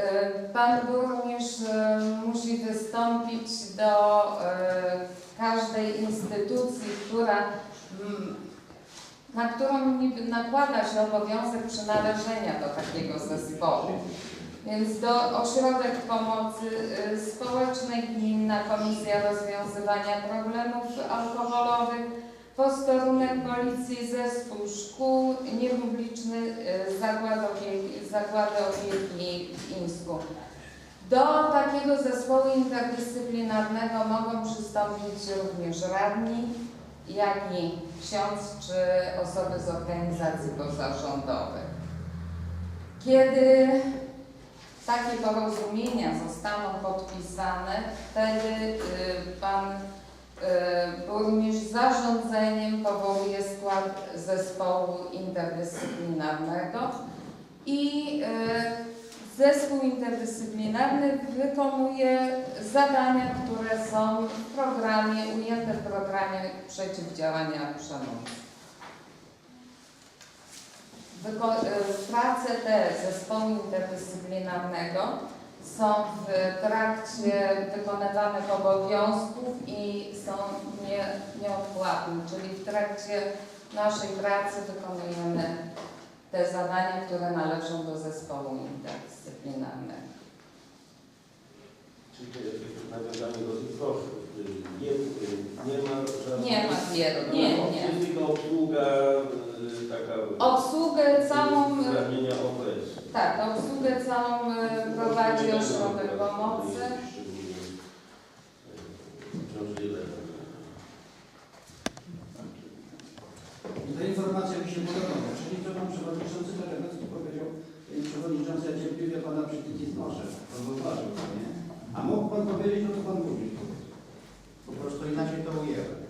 E, Pan burmistrz e, musi wystąpić do e, każdej instytucji, która, mm, na którą niby nakłada się obowiązek przynależenia do takiego zespołu. Więc do Ośrodek Pomocy Społecznej, Gminna Komisja Rozwiązywania Problemów Alkoholowych, Posterunek Policji, Zespół Szkół, Niepubliczny y, Zakład Opieki, Opieki w Insku. Do takiego zespołu interdyscyplinarnego mogą przystąpić również radni, jak i ksiądz czy osoby z organizacji pozarządowych. Kiedy takie porozumienia zostaną podpisane, wtedy y, pan y, burmistrz zarządzeniem powołuje skład zespołu interdyscyplinarnego i y, zespół interdyscyplinarny wykonuje zadania, które są w programie, ujęte w programie przeciwdziałania przemocy. Wyko- y, prace te zespołu interdyscyplinarnego są w trakcie wykonywanych obowiązków i są nie, nieodpłatne, czyli w trakcie naszej pracy wykonujemy te zadania, które należą do zespołu interdyscyplinarnego. Czyli nawiązanie do tych y, Nie, nie ma żadnych... Nie ma wielu, nie, nie. Tylko obsługa y, taka... Obsługę całą, Zranienia OPS. Tak, obsługę całą y, prowadzi ośrodek pomocy. Ta informacja mi się podoba, czyli to pan przewodniczący Terenowski powiedział, "Panie przewodniczący, ja cierpliwie pana przytyki znoszę, zauważył pan, nie? A mógł pan powiedzieć, no to pan mówi. Po prostu inaczej to ujęłem.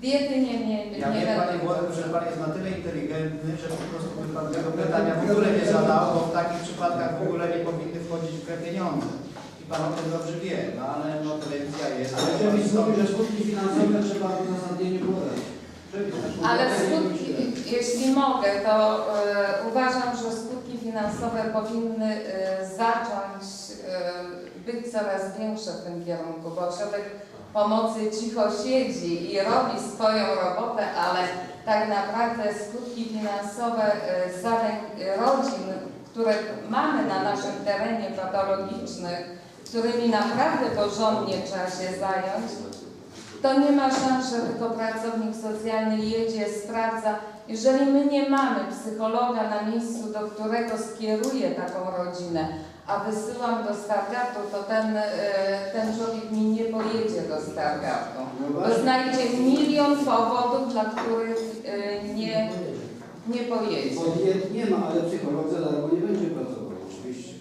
Diety nie, nie, Ja nie wiem, panie będą. Włodek, że pan jest na tyle inteligentny, że po prostu by pan tego pytania w ogóle nie zadał, bo w takich przypadkach w ogóle nie powinny wchodzić w grę pieniądze. I pan o tym dobrze wie, no ale no telewizja jest. Ale przepis mówi, że skutki finansowe trzeba w uzasadnieniu podać. Ale skutki, jeśli mogę, to e, uważam, że skutki finansowe powinny e, zacząć e, być coraz większe w tym kierunku, bo ośrodek pomocy cicho siedzi i robi swoją robotę, ale tak naprawdę skutki finansowe e, zadań e, rodzin, które mamy na naszym terenie patologicznych, którymi naprawdę porządnie trzeba się zająć, to nie ma szans, że tylko pracownik socjalny jedzie, sprawdza. Jeżeli my nie mamy psychologa na miejscu, do którego skieruje taką rodzinę, a wysyłam do Stargardu, to ten, e, ten człowiek mi nie pojedzie do Stargardu. No Bo znajdzie milion powodów, dla których e, nie, nie pojedzie. Bo diet nie ma, ale psycholog za darmo nie będzie pracował, oczywiście.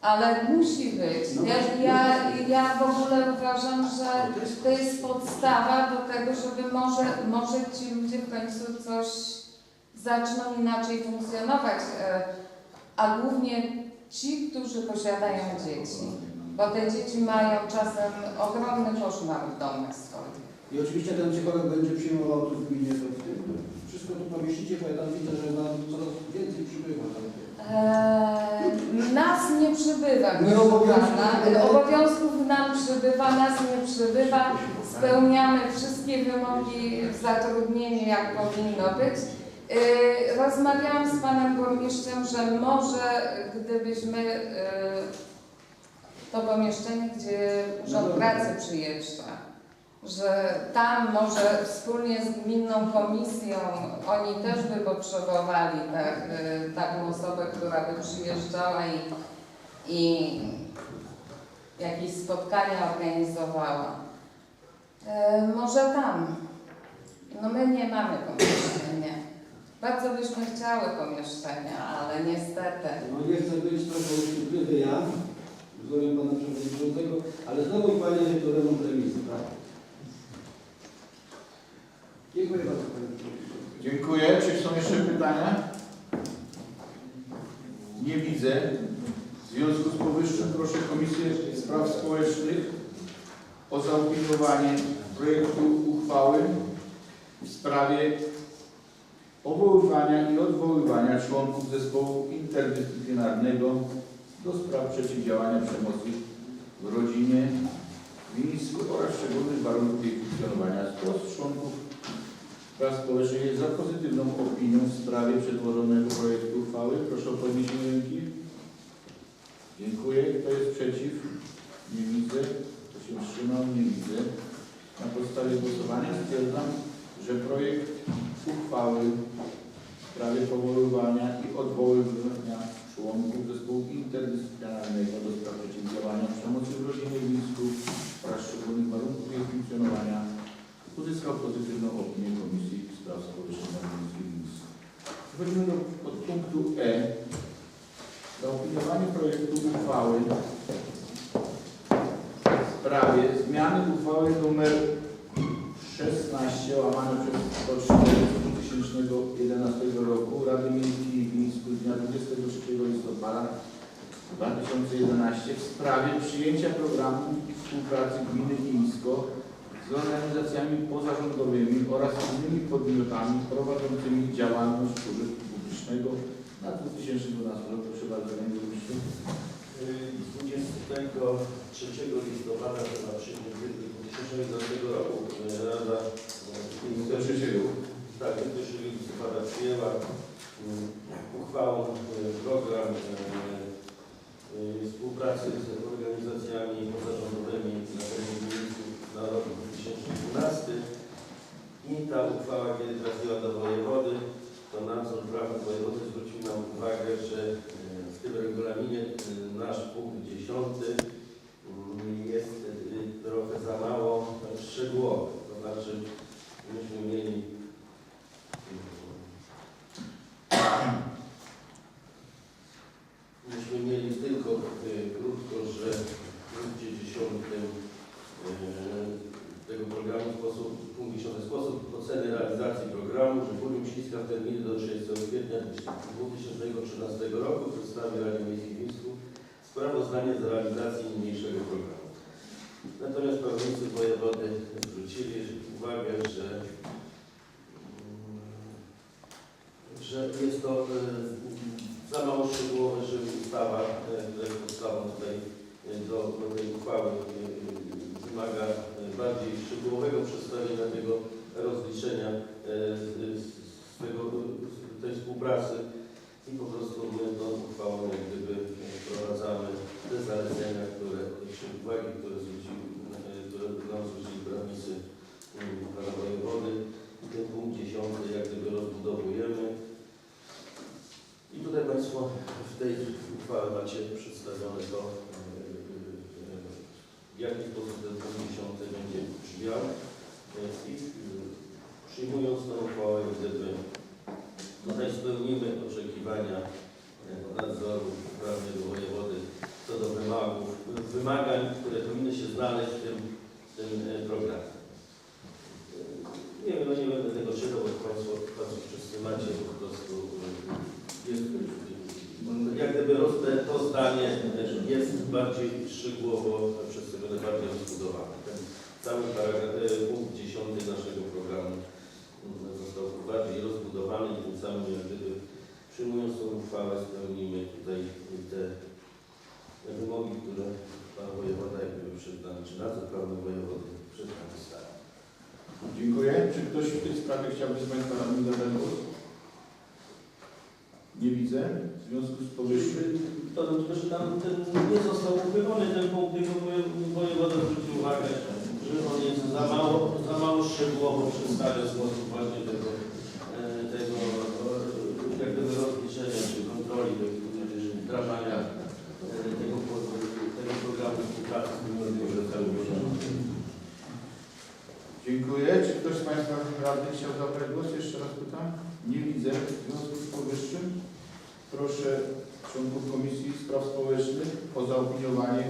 Ale musi być. Ja, ja, ja w ogóle uważam, że to jest podstawa do tego, żeby może, może ci ludzie w końcu coś zaczną inaczej funkcjonować, e, a głównie ci, którzy posiadają dzieci, bo te dzieci mają czasem ogromny koszmar w domach swoich. I oczywiście ten psycholog będzie przyjmował tu w gminie to w tym. Wszystko tu pomieścicie, bo ja tam widzę, że nam coraz więcej przybywa. Eee, nas nie przybywa, My obowiązków Obowiązków nam przybywa, nas nie przybywa. Spełniamy wszystkie wymogi w zatrudnieniu, jak powinno być. Eee, rozmawiałam z panem burmistrzem, że może gdybyśmy eee, to pomieszczenie, gdzie Urząd Pracy przyjeżdża, że tam może wspólnie z gminną komisją oni też by potrzebowali tak, y, taką osobę, która by przyjeżdżała i, i jakieś spotkania organizowała. Może tam. No my nie mamy pomieszczenia. Bardzo byśmy chciały pomieszczenia, ale niestety. No nie chcę być trochę uszczypliwy ja, wzorem pana przewodniczącego, ale znowu panie to remont remizy, tak? Dziękuję bardzo panie przewodniczący. Dziękuję. Czy są jeszcze pytania? Nie widzę. W związku z powyższym proszę Komisję Spraw Społecznych o zaopiniowanie projektu uchwały w sprawie powoływania i odwoływania członków zespołu interdyscyplinarnego do spraw przeciwdziałania przemocy w rodzinie, w miejscu oraz szczególnych warunków jej funkcjonowania. Z członków spraw społecznych za pozytywną opinią w sprawie przedłożonego projektu uchwały? Proszę o podniesienie ręki. Dziękuję. Kto jest przeciw? Nie widzę. Kto się wstrzymał? Nie widzę. Na podstawie głosowania stwierdzam, że projekt uchwały w sprawie powoływania i odwoływania członków zespołu interdyscyplinarnego do spraw przeciwdziałania przemocy w rodzinie Mińsku oraz szczególnych warunków jej funkcjonowania uzyskał pozytywną opinię Komisji Spraw Społecznych w Mińsku. Przechodzimy do podpunktu E. Zaopiniowanie projektu uchwały w sprawie zmiany uchwały nr 16 łamane przez 104 2011 roku Rady Miejskiej w Mińsku z dnia 23 listopada 2011 w sprawie przyjęcia programu współpracy gminy Mińsko z organizacjami pozarządowymi oraz innymi podmiotami prowadzącymi działalność użytku publicznego na 2012 rok. Proszę bardzo, Panie Burmistrzu. 23 listopada, przyjęcie 2011 roku Rada. Tak, 1 listopada przyjęła mm, uchwałą e, program e, współpracy z organizacjami pozarządowymi na terenie na rok 2012. I ta uchwała, kiedy trafiła do to nadzór prawny wojewody zwrócił nam uwagę, że e, w tym regulaminie e, nasz punkt 10 mm, jest e, trochę za mało szczegółowy. To znaczy, myśmy mieli Myśmy mieli tylko y, krótko, że w punkcie 10 y, tego programu sposób, punkt 10 sposób oceny realizacji programu, że Burmistrz Śliska w terminie do 30 kwietnia 2013 roku przedstawi Radzie Miejskiej w Mińsku sprawozdanie z realizacji niniejszego programu. Natomiast prawnicy wojewody zwrócili uwagę, że mm, że jest to e, za mało szczegółowe, żeby ustawa, e, która jest podstawą tutaj tej uchwały, e, wymaga e, bardziej szczegółowego przedstawienia tego rozliczenia e, z, tego, z tej współpracy i po prostu my tą uchwałą jak gdyby wprowadzamy te zalecenia, które, czy uwagi, które zwrócili, które nam zwrócili prawnicy mm, pana wojewody. Ten punkt dziesiąty jak gdyby rozbudowujemy. I tutaj Państwo w tej uchwale macie przedstawione to, w jaki sposób ten punkt dziesiąty będzie brzmiał. I yy, przyjmując tą uchwałę, gdyby tutaj spełnimy oczekiwania yy, nadzoru prawnego wojewody co do wymagów, wymagań, które powinny się znaleźć w tym, w tym yy, programie. Nie wiem, no nie będę tego czytał, bo Państwo, Państwo wszyscy macie po prostu y, jest, y, jak gdyby te- to zdanie y, jest bardziej szczegółowo przedstawione, bardziej rozbudowane. Ten cały paragraf, y, punkt 10 naszego programu y, został bardziej rozbudowany i tym samym jak gdyby przyjmując tą uchwałę spełnimy tutaj te wymogi, które Pan Wojewoda jak gdyby przed nami, czy nadzór prawny wojewody przed nami stawia. Dziękuję. Czy ktoś w tej sprawie chciałby z Państwa radnych zabrać głos? Nie widzę. W związku z powyższym To tylko, że tam ten nie został uchylony ten punkt, tylko woje- wojewoda zwrócił uwagę, że on jest za mało, za mało szczegółowo przedstawia sposób właśnie tego, e, tego e, jak gdyby rozliczenia czy kontroli wdrażania e, tego, tego programu współpracy z pozarządowymi. dziękuję. Czy ktoś z Państwa radnych chciał zabrać głos? Jeszcze raz pytam. Nie widzę. W związku z powyższym proszę członków Komisji Spraw Społecznych o zaopiniowanie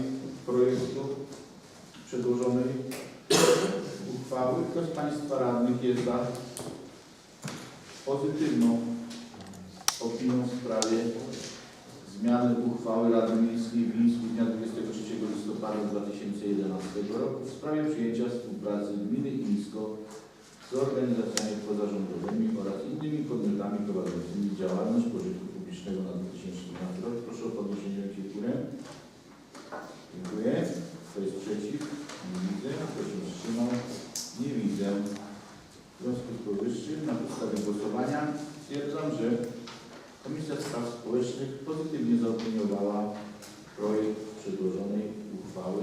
projektu przedłożonej uchwały. Kto z Państwa radnych jest za pozytywną opinią w sprawie zmiany uchwały Rady Miejskiej w Mińsku dnia 23 listopada 2011 roku w sprawie przyjęcia współpracy gminy Mińsko z organizacjami pozarządowymi oraz innymi podmiotami prowadzącymi działalność pożytku Publicznego na rok. Proszę o podniesienie ręki w górę. Dziękuję. Kto jest przeciw? Nie widzę. Kto się wstrzymał? Nie widzę. W związku z powyższym na podstawie głosowania stwierdzam, że Komisja Spraw Społecznych pozytywnie zaopiniowała projekt przedłożonej uchwały.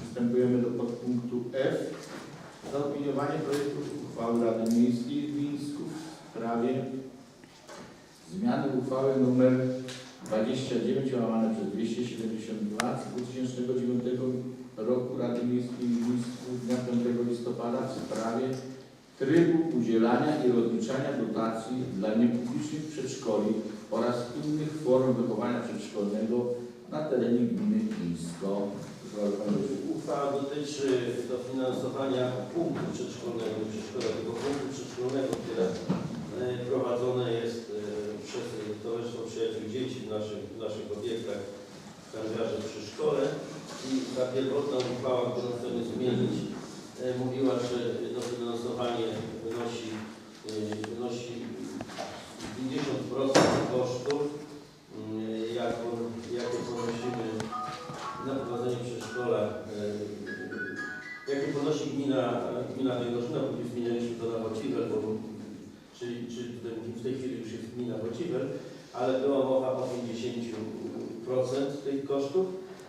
Przystępujemy do podpunktu F. Zaopiniowanie projektu uchwały Rady Miejskiej uchwały nr 29 łamane przez 272 z 2009 roku Rady Miejskiej w Mińsku z dnia 5 listopada w sprawie trybu udzielania i rozliczania dotacji dla niepublicznych przedszkoli oraz innych form wychowania przedszkolnego na terenie gminy Wójcie. Uchwała dotyczy dofinansowania punktu przedszkolnego, przedszkola, tego punktu przedszkolnego, które e, prowadzone jest e, Przyjaciół Dzieci w naszych, w naszych obiektach w hangarze przy szkole. I ta pierwotna uchwała, którą chcemy zmienić, e, mówiła, że dofinansowanie wynosi, e, wynosi 50% kosztów, mm, jaką, jakie ponosimy na prowadzenie przedszkola, e, jakie ponosi gmina, gmina Węgorzyna, później zmienialiśmy to na Wociwel, bo, czyli, czyli w tej chwili już jest gmina Wociwel, ale była mowa o 50% tych kosztów.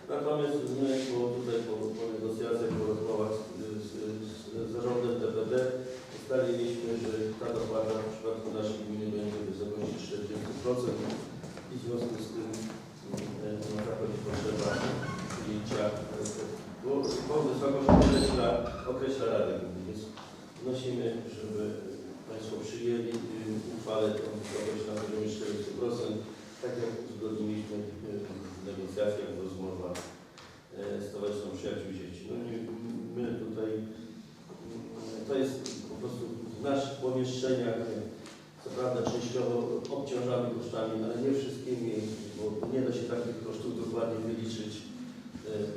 Natomiast my po, tutaj po, po negocjacjach, po rozmowach z, z, z zarządem TPD ustaliliśmy, że ta dopłata w przypadku naszej gminy będzie w wysokości 40% i w związku z tym mm, no, zachodzi potrzeba przyjęcia, e, bo, bo wysokość określa, określa Rada Gminy, więc wnosimy, żeby Państwo przyjęli y, uchwałę tą na poziomie 40%, tak jak uzgodniliśmy y, w negocjacjach, w rozmowach e, z Towarzystwem Przyjaciół Dzieci. No my tutaj, to jest po prostu w naszych pomieszczeniach, co prawda częściowo obciążamy kosztami, ale nie wszystkimi, bo nie da się takich kosztów dokładnie wyliczyć,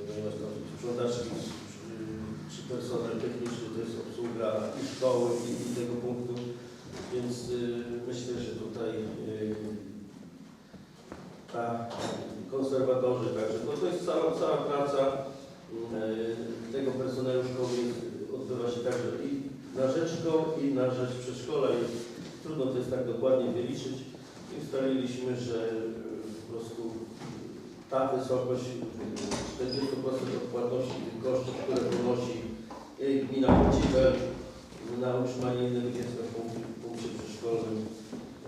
ponieważ tam sprzątaczki czy personel techniczny to jest obsługa i szkoły i, i tego punktu, więc y, myślę, że tutaj y, ta konserwatorzy, także no to jest cała, cała praca y, tego personelu szkoły odbywa się także i na rzecz szkoły i na rzecz przedszkola trudno to jest tak dokładnie wyliczyć. I ustaliliśmy, że po prostu ta wysokość y, 40% odpłatności tych kosztów, które ponosi gmina Wociwel na utrzymanie jednego dziecka w przedszkolnym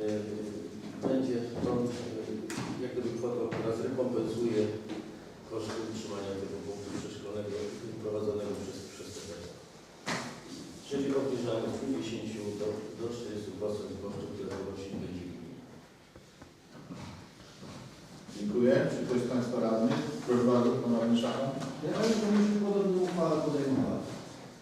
y, będzie tą y, jak gdyby kwotą, która zrekompensuje koszty utrzymania tego punktu przedszkolnego prowadzonego przez, przez TPD. Czyli obniżamy z 50 do, do 40% kosztów, które ponosi będzie gmina. Dziękuję. Czy ktoś z Państwa radnych? Proszę bardzo, Pan Radny Szacha. Ja ale to myśmy podobną uchwałę podejmowali.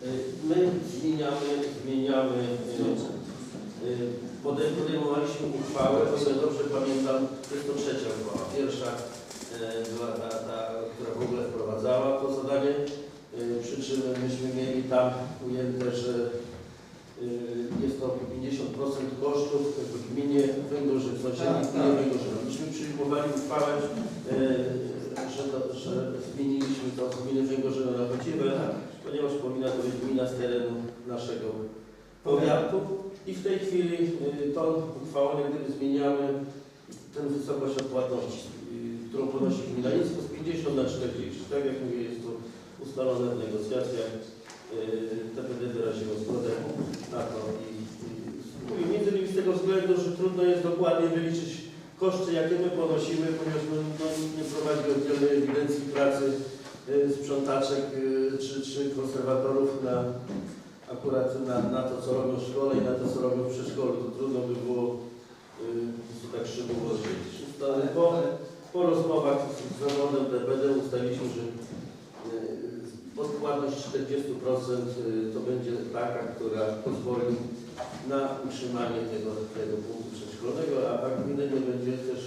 Y, My zmieniamy, zmieniamy, y, y, podej- podejmowaliśmy uchwałę, o ile dobrze pamiętam, to jest to trzecia uchwała. Pierwsza y, była ta, ta, która w ogóle wprowadzała to zadanie, y, przy czym myśmy mieli tam ujęte, że y, jest to 50% kosztów w gminie Węgorzyc, w sąsiedniej Tak, gminie tak. Węgorzyna. Myśmy przyjmowali uchwałę, y, że, to, że z gminy Węgorzyna na Wociewę, ponieważ powinna to być gmina z terenu naszego powiatu. I w tej chwili y, tą uchwałą jak gdyby zmieniamy tę wysokość odpłatności, y, którą ponosi gmina Nisko z 50 na 40. Tak jak mówię, jest to ustalone w negocjacjach. Y, TPD wyraziło zgodę na to i, mówię, między innymi z tego względu, że trudno jest dokładnie wyliczyć koszty, jakie my ponosimy, ponieważ no, no, nie prowadzi oddzielnej ewidencji pracy sprzątaczek y, czy, czy konserwatorów na akurat na, na to, co robią w szkole i na to, co robią w przedszkolu. To trudno by było y, tak szczegółowo rozdzielić. Ale po, po rozmowach z zarządem DPD ustaliliśmy, że y, odpłatność 40% y, to będzie taka, która pozwoli na utrzymanie tego, tego punktu przedszkolnego, a, a gminy nie będzie też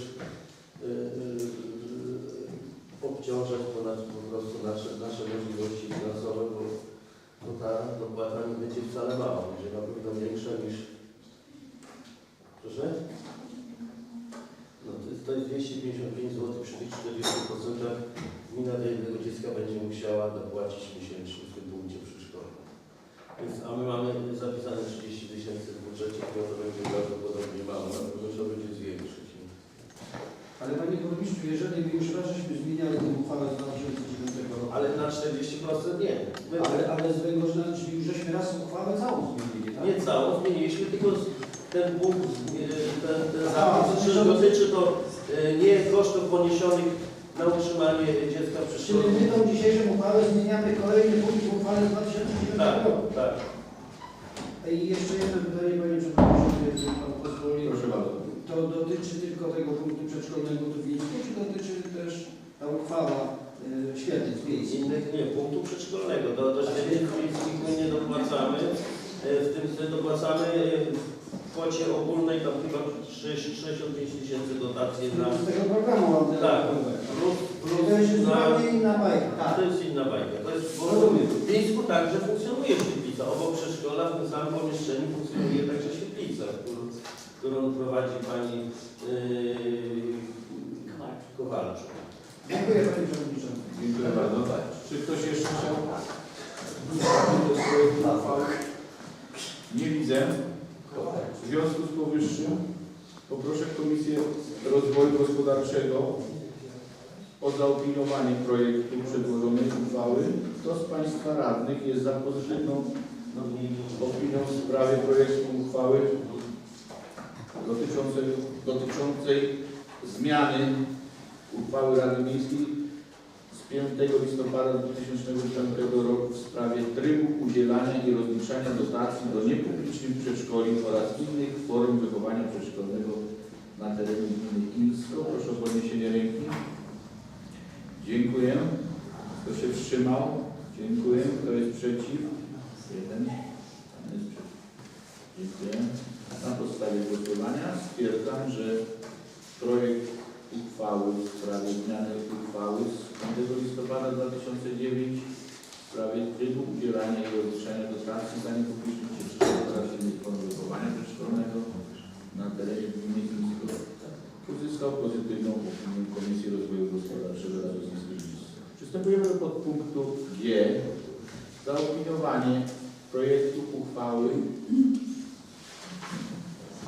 y, y, obciążać ponad po prostu nasze, nasze możliwości finansowe, bo, bo ta dopłata nie będzie wcale mała, będzie na pewno większa niż... Proszę? No to jest, to jest 255 zł przy tych 40%. Gmina do jednego dziecka będzie musiała dopłacić miesięcznie w tym punkcie przedszkolnym. Więc, a my mamy zapisane 30 tysięcy w budżecie, to to będzie prawdopodobnie mało, na pewno to będzie burmistrzu, jeżeli my już raz żeśmy zmieniali tę uchwałę z 2009 roku, Ale na 40% nie. Ale, ale z tego, że czyli już żeśmy raz uchwałę całą zmienili, tak? nie całą zmieniliśmy, tylko ten punkt, e, ten, ten zapis, że dotyczy to e, nie kosztów poniesionych na utrzymanie dziecka w Czyli przyszłym my roku. tą dzisiejszą uchwałę zmieniamy kolejny punkt w uchwale z 2009 tak, roku. tak. I jeszcze jedno pytanie miejskich? Innych nie, punktu przedszkolnego. Do, do świetlic miejskich my nie dopłacamy. E, W tym dopłacamy w kwocie ogólnej tam chyba 65 tysięcy dotacji na... Z tego programu mam Tak, plus, To jest plus na... inna bajka. Tak, to jest inna bajka. To jest, bo Rozumiem. w Wińsku także funkcjonuje świetlica. Obok przedszkola w tym samym pomieszczeniu funkcjonuje także świetlica, którą, którą prowadzi pani yy, Kowalczyk. Dziękuję panie przewodniczący. Dziękuję bardzo. Czy ktoś jeszcze chciał do swojego uchwały? Nie widzę. W związku z powyższym poproszę Komisję Rozwoju Gospodarczego o zaopiniowanie projektu przedłożonej uchwały. Kto z Państwa radnych jest za pozytywną opinią w sprawie projektu uchwały dotyczącej, dotyczącej zmiany uchwały Rady Miejskiej 5 listopada 2005 roku w sprawie trybu udzielania i rozliczania dotacji do niepublicznych przedszkoli oraz innych form wychowania przedszkolnego na terenie gminy Ińsko. Proszę o podniesienie ręki. Dziękuję. Kto się wstrzymał? Dziękuję. Kto jest przeciw? Jeden. Pan jest przeciw. Dziękuję. Na podstawie głosowania stwierdzam, że projekt uchwały w sprawie zmiany uchwały 5 listopada 2009 w sprawie trybu udzielania i rozliczania dotacji za niepublicznych przedszkoli oraz innych form wychowania przedszkolnego na terenie gminy Gnisko uzyskał pozytywną opinię Komisji Rozwoju Gospodarczego Rady. Przystępujemy do podpunktu G. Zaopiniowanie projektu uchwały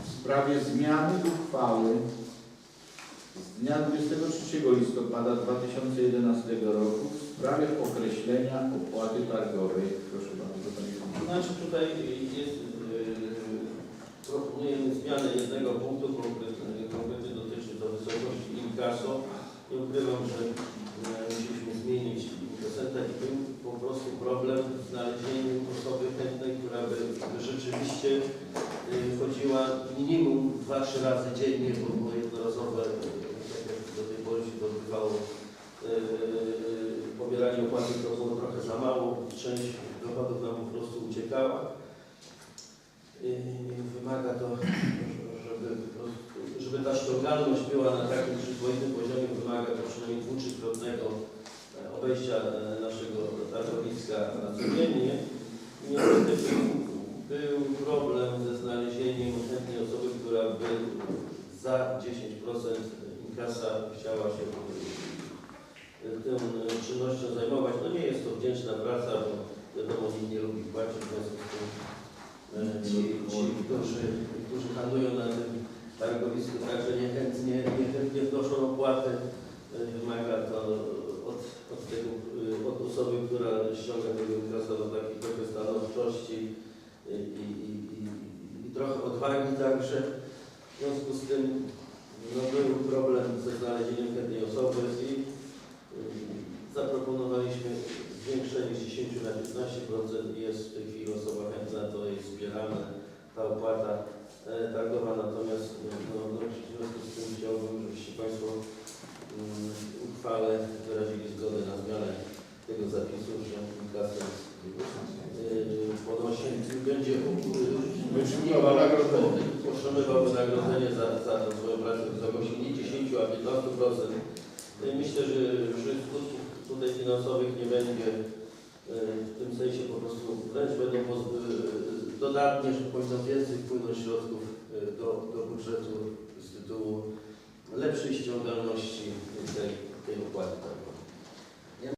w sprawie zmiany uchwały dnia 23 listopada 2011 roku w sprawie określenia opłaty targowej. Proszę bardzo, Panie To znaczy tutaj jest, yy, proponujemy zmianę jednego punktu, konkretnie, dotyczy to wysokości inkaso. Nie ukrywam, że yy, musieliśmy zmienić procentę i był po prostu problem z znalezieniem osoby chętnej, która by rzeczywiście yy, chodziła minimum 2-3 razy dziennie, bo było jednorazowe, yy, tak jak do tej to odbywało, yy, pobieranie opłaty to było trochę za mało, część dochodów nam po prostu uciekała. Yy, Wymaga to, żeby, żeby ta ściągalność była na takim przyzwoitym poziomie, wymaga to przynajmniej dwutrzykrotnego e, obejścia e, naszego targowiska na codziennie. Niestety był problem ze znalezieniem chętnej osoby, która by za 10% inkasa chciała się e, tą czynnością zajmować. No nie jest to wdzięczna praca, bo wiadomo, nikt nie lubi płacić, w związku z tym e, ci, ci którzy, którzy handlują na tym targowisku, także niechętnie, niechętnie wnoszą opłaty. E, Wymaga to od, od, tego, e, od osoby, która ściąga tego inkasa do takiej trochę stanowczości e, i, i, i, i trochę odwagi także. W związku z tym no, był problem ze znalezieniem chętnej osoby i y, zaproponowaliśmy zwiększenie z 10 na 15%. Jest w tej chwili osoba chętna, to jest zbierana ta opłata e, targowa, natomiast no, no, w związku z tym chciałbym, żebyście Państwo mm, uchwale wyrazili zgodę na zmianę tego zapisu, że kasę ponosi, będzie otrzymywał wynagrodzenie za, za tą swoją pracę w wysokości nie 10, a 15%. No i Myślę, że, że skutków tutaj finansowych nie będzie e, w tym sensie po prostu wręcz będą e, dodatnie, że powinno więcej wpłynąć środków do, do budżetu z tytułu lepszej ściągalności